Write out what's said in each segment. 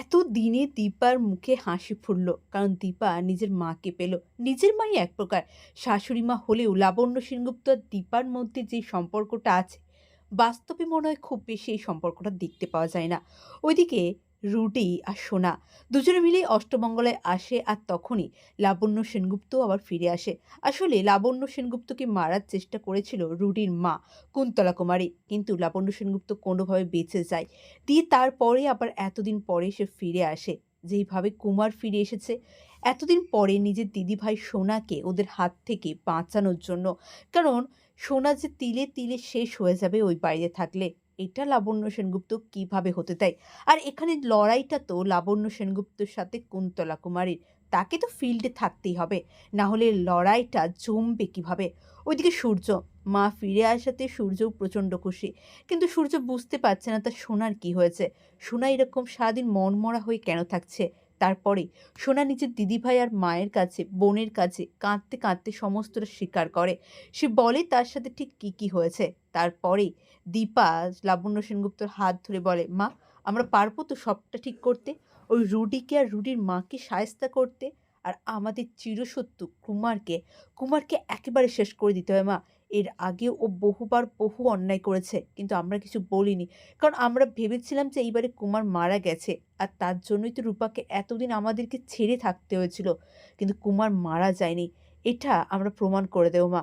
এত দিনে দীপার মুখে হাসি ফুটল, কারণ দীপা নিজের মাকে পেল। নিজের মাই এক প্রকার। শাশুড়ি মা হলেও লাবণ্য সেনগুপ্ত আর দীপার মধ্যে যে সম্পর্কটা আছে, বাস্তবে মনে হয় খুব বেশি এই সম্পর্কটা দেখতে পাওয়া যায় না। ওইদিকে রুটি আর সোনা। দুজনে মিলেই অষ্টমঙ্গলায় আসে আর তখনই লাবণ্য সেনগুপ্ত আবার ফিরে আসে। আসলে লাবণ্য সেনগুপ্তকে মারার চেষ্টা করেছিল রুটির মা, কুন্তলা কুমারী। কিন্তু লাবণ্য সেনগুপ্ত কোনোভাবে বেঁচে যায়। দিয়ে তারপরে আবার এতদিন পরে সে ফিরে আসে। যেইভাবে কুমার ফিরে এসেছে, এতদিন পরে নিজের দিদিভাই সোনাকে ওদের হাত থেকে বাঁচানোর জন্য। কারণ সোনা যে তিলে তিলে শেষ হয়ে যাবে ওই বাইরে থাকলে এটা লাবণ্য সেনগুপ্ত কীভাবে হতে দেয়? আর এখানে লড়াইটা তো লাবণ্য সেনগুপ্তর সাথে কুন্তলা কুমারীর তাকে তো ফিল্ডে থাকতেই হবে। না হলে লড়াইটা জমবে কীভাবে? ওইদিকে সূর্য, মা ফিরে আসাতে সূর্যও প্রচণ্ড খুশি। কিন্তু সূর্য বুঝতে পারছে না তার সোনার কি হয়েছে? সোনা এরকম সারাদিন মনমরা হয়ে কেন থাকছে? তারপরে সোনা নিজের দিদিভাই আর মায়ের কাছে, বোনের কাছে কাঁদতে কাঁদতে সমস্তটা স্বীকার করে। সে বলে তার সাথে ঠিক কী কী হয়েছে? তারপরে দীপা লাবণ্য সেনগুপ্তর হাত ধরে বলে, মা, আমরা পারব তো সবটা ঠিক করতে? ওই রুডিকে আর রুডির মাকে সায়স্তা করতে? আর আমাদের চিরশত্রু কুমারকে কুমারকে একেবারে শেষ করে দিতে হয়, মা। এর আগে ও বহুবার বহু অন্যায় করেছে, কিন্তু আমরা কিছু বলিনি। কারণ আমরা ভেবেছিলাম যে এইবারে কুমার মারা গেছে, আর তার জন্যই তো রূপাকে এতদিন আমাদেরকে ছেড়ে থাকতে হয়েছিল, কিন্তু কুমার মারা যায়নি। এটা আমরা প্রমাণ করে দেবো, মা।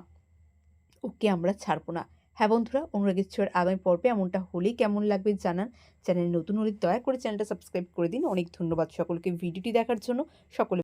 ওকে আমরা ছাড়বো না। হ্যাঁ বন্ধুরা, অনুরাগের ছোঁয়ার আগামী পর্বে এমনটা হলেই কেমন লাগবে জানান। চ্যানেল নতুন হলে দয়া করে চ্যানেলটা সাবস্ক্রাইব করে দিন। অনেক ধন্যবাদ সকলকে ভিডিওটি দেখার জন্য। সকলে